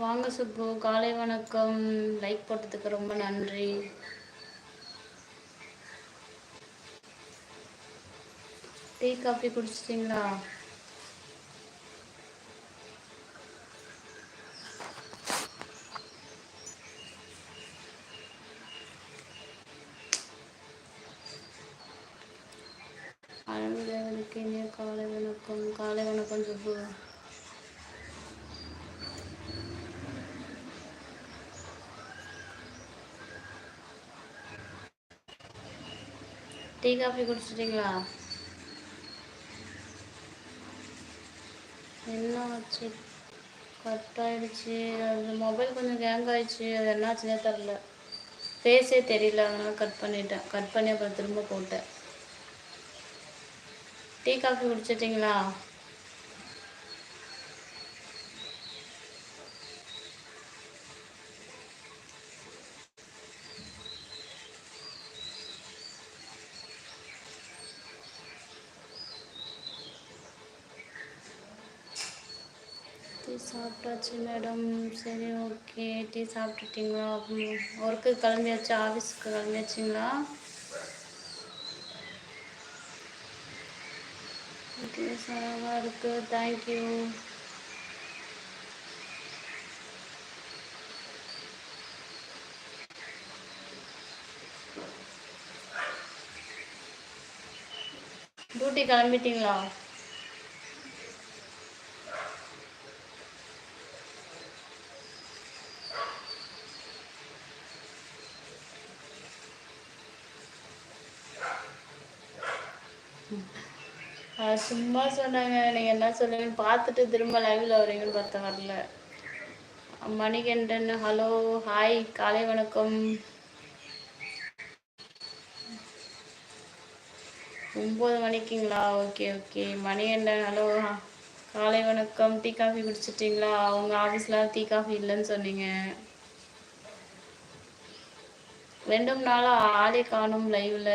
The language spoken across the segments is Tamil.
வாங்க சுப்பு காலை வணக்கம். லைக் போட்டதுக்கு ரொம்ப நன்றி. டீ காஃபி குடிச்சிட்டிங்களா அழகுதேவனுக்கு இனிய காலை வணக்கம் காலை வணக்கம் சுப்பு டீ காஃபி குடிச்சிட்டிங்களா? என்ன ஆச்சு? கட் ஆயிடுச்சு அது மொபைல் கொஞ்சம் கேங் ஆயிடுச்சு. அது என்னாச்சுன்னே தெரில ஃபேஸே தெரியல. அதனால் கட் பண்ணிட்டேன். கட் பண்ணி அப்புறம் திரும்ப போட்டேன். டீ காஃபி குடிச்சிட்டிங்களா டீ சாப்பிட்டாச்சு மேடம் சரி ஓகே டீ சாப்பிட்டுட்டிங்களா? ஒர்க்கு கிளம்பியாச்சு ஆஃபீஸ்க்கு கிளம்பியாச்சுங்களா? ஓகே சாராக இருக்குது தேங்க்யூ டியூட்டி கிளம்பிட்டீங்களா? சும்மா சொன்னாங்க நீங்கள் என்ன சொல்லுங்க பார்த்துட்டு திரும்ப லைவில் வரீங்கன்னு பார்த்தா வரல. மணிகண்டன் ஹலோ ஹாய் காலை வணக்கம். ஒம்பது மணிக்குங்களா? ஓகே ஓகே மணிகண்டன் ஹலோ காலை வணக்கம். டீ காஃபி குடிச்சிட்டிங்களா? அவங்க ஆஃபீஸில் டீ காஃபி இல்லைன்னு சொன்னீங்க. ரெண்டும் நாளாக ஆளே காணும் லைவில்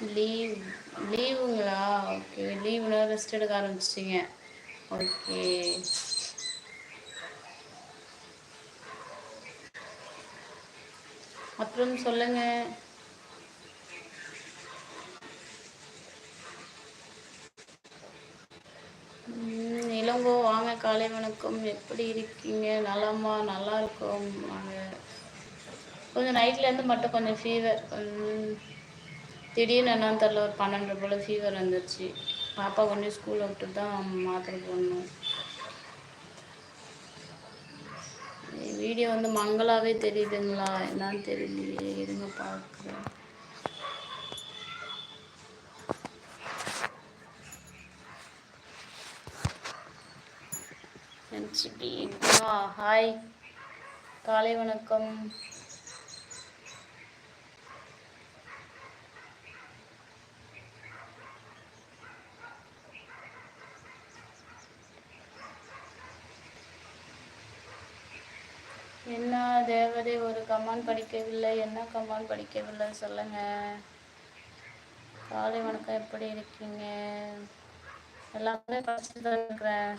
லீவ் லீவுங்களா ஓகே லீவுனா ரெஸ்ட் எடுக்க ஆரம்பிச்சிட்டிங்க. ஓகே அப்புறம் சொல்லுங்க. இளங்கோ வாங்க காலை வணக்கம். எப்படி இருக்கீங்க? நலமா நல்லா இருக்கோம். வாங்க. கொஞ்சம் நைட்லேருந்து மட்டும் கொஞ்சம் ஃபீவர் திடீர்னு என்னன்னு தெரில ஒரு பன்னெண்டு போல் ஃபீவர் வந்துருச்சு. பாப்பா கொண்டு ஸ்கூலில் விட்டு தான் மாத்திரை போடணும். வீடியோ வந்து மங்களாவே தெரியுதுங்களா? என்னன்னு தெரியலையே. இருங்க பார்க்குறேன். ஹாய் காலை வணக்கம். என்ன தேவதை ஒரு கமான் படிக்கவில்லை என்ன கமான் படிக்கவில்லை சொல்லுங்க. காலை வணக்கம் எப்படி இருக்கீங்க? எல்லாமே படிச்சுட்டு தான் இருக்கிறேன்.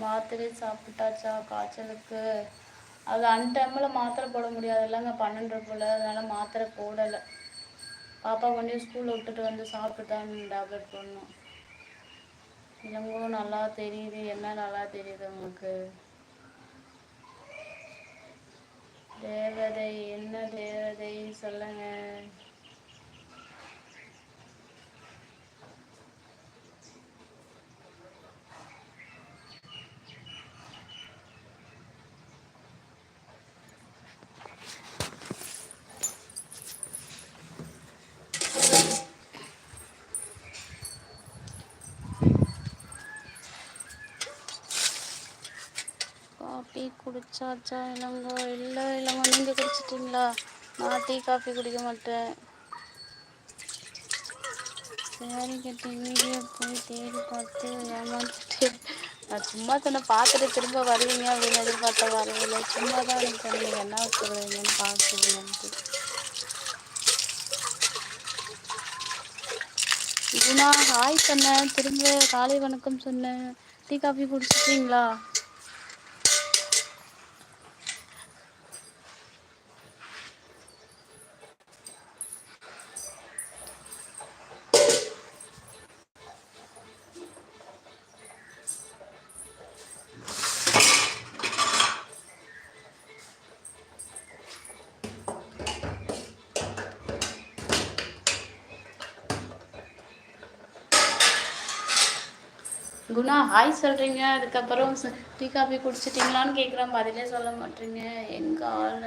மாத்திரை சாப்பிட்டாச்சா காய்ச்சலுக்கு? அது அன்டைமில் மாத்திரை போட முடியாது இல்லைங்க பன்னெண்டு போல். அதனால மாத்திரை போடலை. பாப்பா கொண்டு ஸ்கூலில் விட்டுட்டு வந்து சாப்பிட்டு தான் டேப்லெட் போடணும். இளங்கும் நல்லா தெரியுது. என்ன நல்லா தெரியுது உங்களுக்கு? தேவதை என்ன தேவதை சொல்லுங்க. டீ குடிச்சாச்சா இல்லைங்க இல்லை இல்லைங்க நீங்கள் குடிச்சிட்டிங்களா? நான் டீ காஃபி குடிக்க மாட்டேன். சேரீ கட்டி போய் தேடி பார்த்து ஏமாந்துட்டு நான் சும்மா சொன்ன பார்த்துட்டு திரும்ப வருவீங்க அப்படின்னு எதிர்பார்த்த வரவில்லை. சும்மா தான் எனக்கு நீங்கள் என்ன சொல்கிறீங்கன்னு பார்க்குறீங்கன்ட்டு நான் ஹாய் சொன்னேன் திரும்ப காலை வணக்கம் சொன்னேன். டீ காஃபி குடிச்சிட்டீங்களா? குணா ஹாய் சொல்கிறீங்க அதுக்கப்புறம் டீ காஃபி குடிச்சிட்டிங்களான்னு கேட்குறேன் பதிலே சொல்ல மாட்டீங்க. எங்கே ஆள்?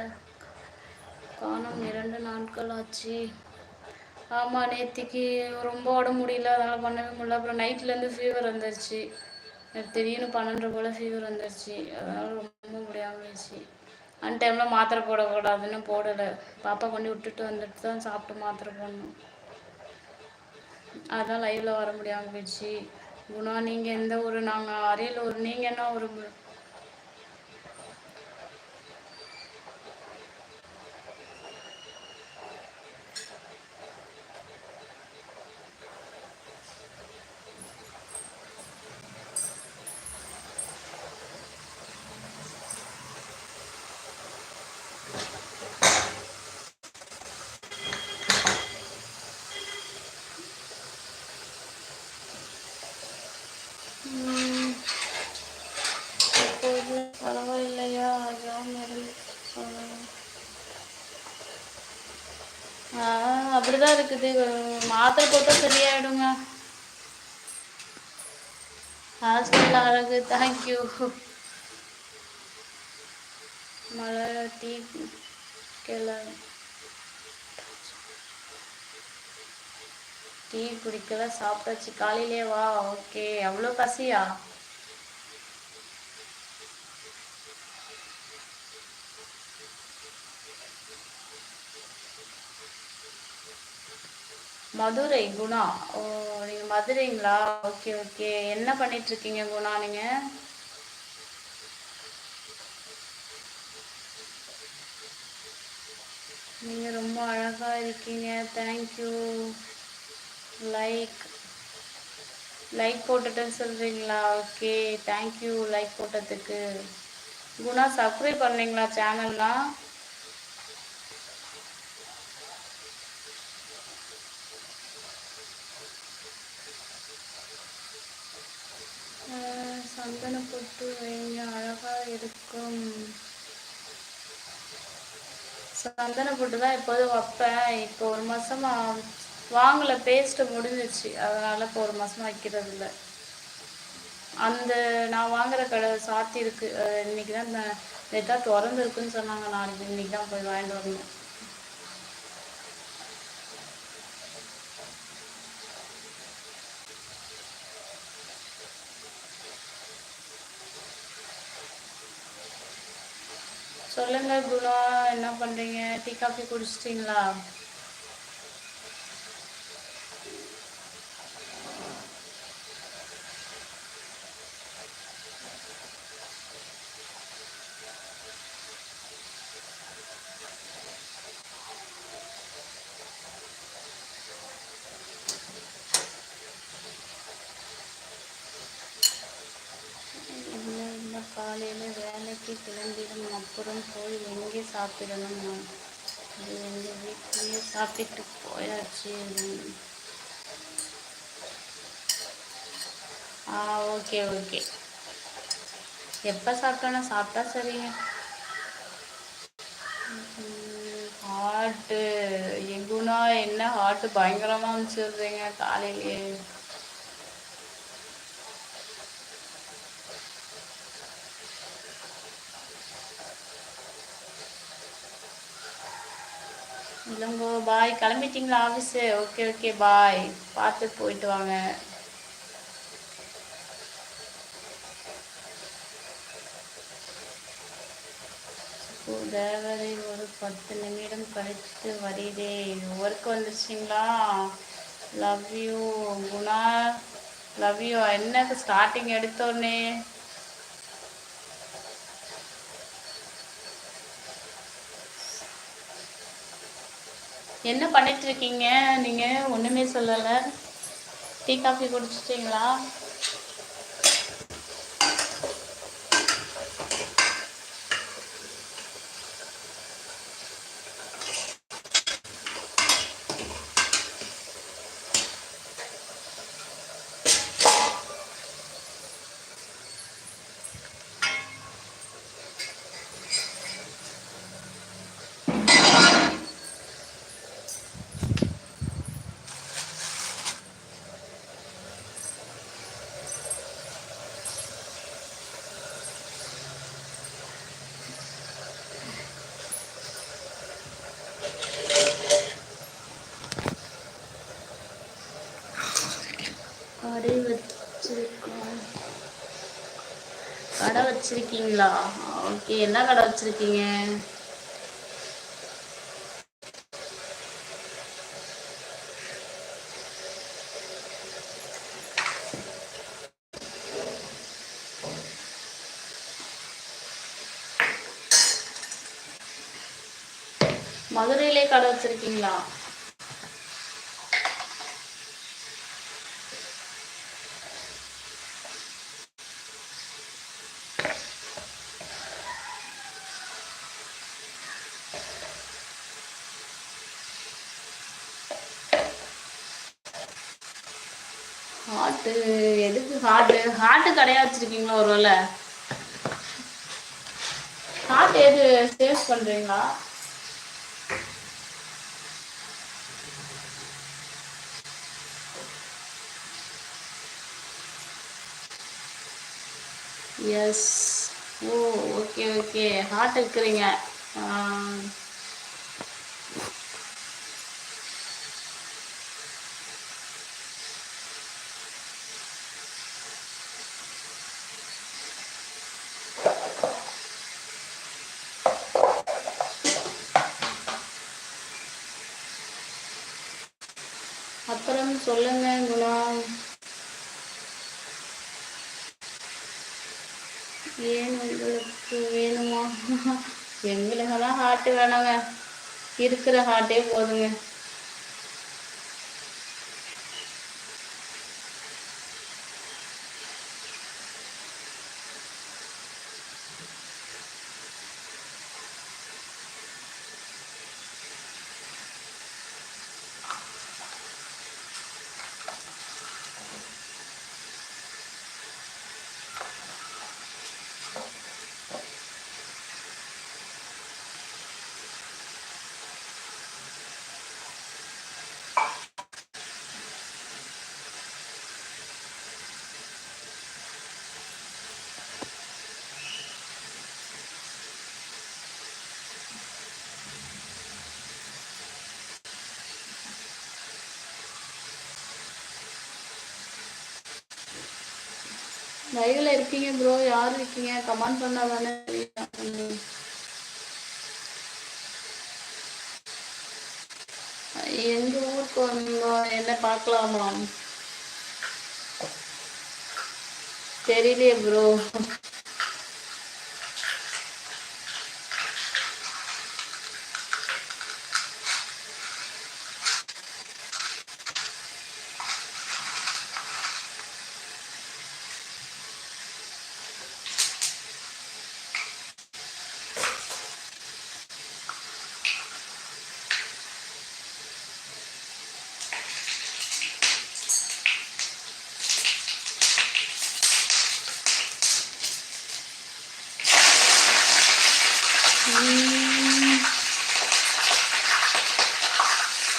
காணோம் இரண்டு நாட்கள் ஆச்சு ஆமாம் நேத்திக்கு ரொம்ப உடம்பு முடியல. அதனால் பண்ணவே முடியல. அப்புறம் நைட்லேருந்து ஃபீவர் வந்துருச்சு. திடீர்னு பன்னெண்டு போல் ஃபீவர் வந்துருச்சு. அதனால் ரொம்ப முடியாமல் இருந்துச்சு அந்த டைமில் மாத்திரை போடக்கூடாதுன்னு போடலை. பாப்பா கொண்டு விட்டுட்டு வந்துட்டு தான் சாப்பிட்டு மாத்திரை போடணும். அதான் லைவ்ல வர முடியாமல் போயிடுச்சு. குணா நீங்கள் எந்த ஊர்? நாங்கள் அரியலூர். நீங்கள் என்ன ஊர்? அப்படிதான் இருக்குது. மாத்திரை போட்டால் சரியாயிடுங்க. ஹாஸ்பிட்டல் அழகு தேங்க்யூ மழை டீ கிள டீ குடிக்கல சாப்பிட்டாச்சு. காலையிலே வா ஓகே அவ்வளோ பசியா? மதுரை குணா. ஓ நீங்க மதுரைங்களா? Okay okay. என்ன பண்ணிட்டு இருக்கீங்க குணா நீங்க? நீங்க ரொம்ப அழகா இருக்கீங்க. தேங்க்யூ லைக் லைக் போட்டுட்டேன்னு சொல்றீங்களா? ஓகே தேங்க்யூ லைக் போட்டதுக்கு. குணா சப்ஸ்கிரைப் பண்ணீங்களா சேனல்லாம் அஹ் சந்தன பொட்டு வைங்க அழகா இருக்கும் சந்தன போட்டு தான் எப்போதும் வைப்பேன். இப்போ ஒரு மாசமா வாங்கல பேஸ்ட் முடிஞ்சிச்சு அதனால இப்போ ஒரு மாசமா வைக்கிறது இல்லை அந்த நான் வாங்குற கடை சாத்தி இருக்கு அஹ் இன்னைக்கு தான் நேற்றா திறந்து இருக்குன்னு சொன்னாங்க. நாளைக்கு இன்னைக்கு தான் போய் வாங்கிட்டு வரணும் சொல்லுங்க குணா என்ன பண்றீங்க? டீ காஃபி குடிச்சிட்டீங்களா இல்லை இல்லை காலையில் வேலைக்கு கிளம்பிடும். அப்புறம் போய் எங்கே சாப்பிடணும்? அது எங்கள் வீட்லேயே சாப்பிட்டு போயாச்சு. ஆ ஓகே ஓகே. எப்போ சாப்பிட்டோன்னா சாப்பிட்டா சரிங்க. ஹார்ட்டு. எங்குனா என்ன ஹார்ட்டு பயங்கரமாக அனுப்பிச்சிடுறீங்க காலையிலேயே. இளங்கோ பாய் கிளம்பிட்டீங்களா ஆஃபீஸு ஓகே ஓகே பாய் பார்த்து போயிட்டு வாங்க. தேவதை ஒரு பத்து நிமிடம் கழித்து வரீதே work வந்துருச்சிங்களா? Love you Guna love you என்ன ஸ்டார்டிங் எடுத்தோடனே? என்ன பண்ணிட்டு இருக்கீங்க? நீங்க ஒண்ணுமே சொல்லல. டீ காஃபி குடிச்சிட்டீங்களா கடை வச்சிருக்கோம் கடை வச்சிருக்கீங்களா? ஓகே என்ன கடை வச்சிருக்கீங்க? மதுரையிலே கடை வச்சிருக்கீங்களா ஹார்ட்டு எதுக்கு காட்டு கடையா வச்சிருக்கீங்களா ஒருவேளை ஹார்ட் எது சேல்ஸ் பண்றீங்களா? Yes oh okay okay heart இருக்கிறீங்க அப்புறம் சொல்லுங்க குணா ஏன் உங்களுக்கு வேணுமா எங்களுக்கெல்லாம் ஹார்ட் வேணாங்க இருக்கிற ஹார்ட்டே போதுங்க. லைவ்ல இருக்கீங்க ப்ரோ யார் இருக்கீங்க? கமெண்ட் பண்ணா தானே எங்க ஊருக்கு வந்தோம் என்ன பார்க்கலாமா? தெரியலையே ப்ரோ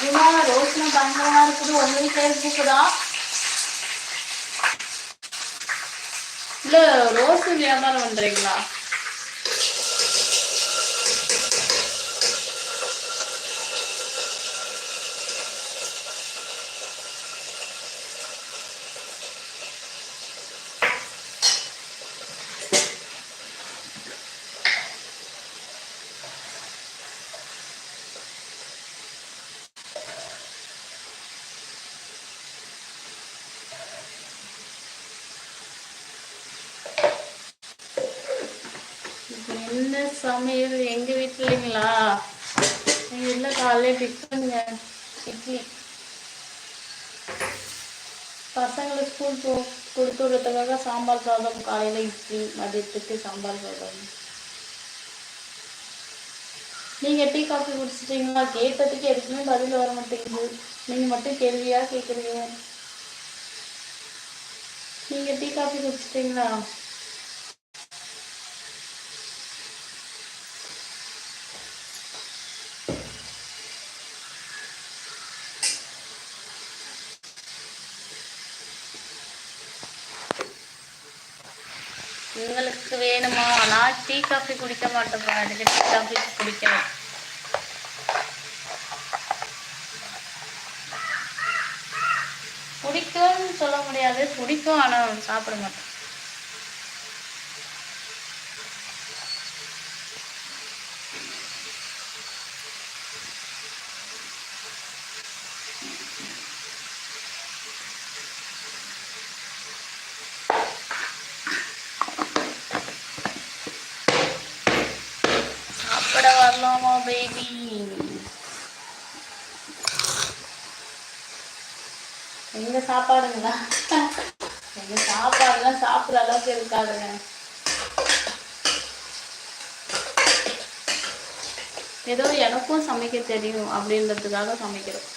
குணா ரோஸ்னா பயங்கரமா இருக்குது ஃபேஸ்புக்கு தான் இல்ல ரோஸ் வியாபாரம் பண்றீங்களா என்ன சமையல் எங்க வீட்டுல இல்லைங்களா எங்க காலையில டிஃபனுங்க இட்லி. பசங்களை ஸ்கூல் போ கொடுத்து விடுறதுக்காக சாம்பார் சாதம் காலையில இட்லி மதியத்துக்கு சாம்பார் சாதம். நீங்க டீ காஃபி குடிச்சிட்டீங்களா? கேட்டதுக்கு எதுக்குமே பதில் வர மாட்டேங்குது. நீங்க மட்டும் கேள்வியா கேக்குறீங்க. நீங்க டீ காஃபி குடிச்சிட்டீங்களா? உங்களுக்கு வேணுமா? நான் டீ காஃபி குடிக்க மாட்டேப்பா எனக்கு டீ காஃபி குடிக்கணும். பிடிக்கும்னு சொல்ல முடியாது. பிடிக்கும் ஆனால் சாப்பிட மாட்டேன். சாப்பிட பேபி எங்க சாப்பாடுங்களா? எங்க சாப்பாடுலாம் சாப்பிட்ற அளவுக்கு இருக்காதுங்க. ஏதோ எனக்கும் சமைக்க தெரியும் அப்படின்றதுக்காக சமைக்கிறோம்.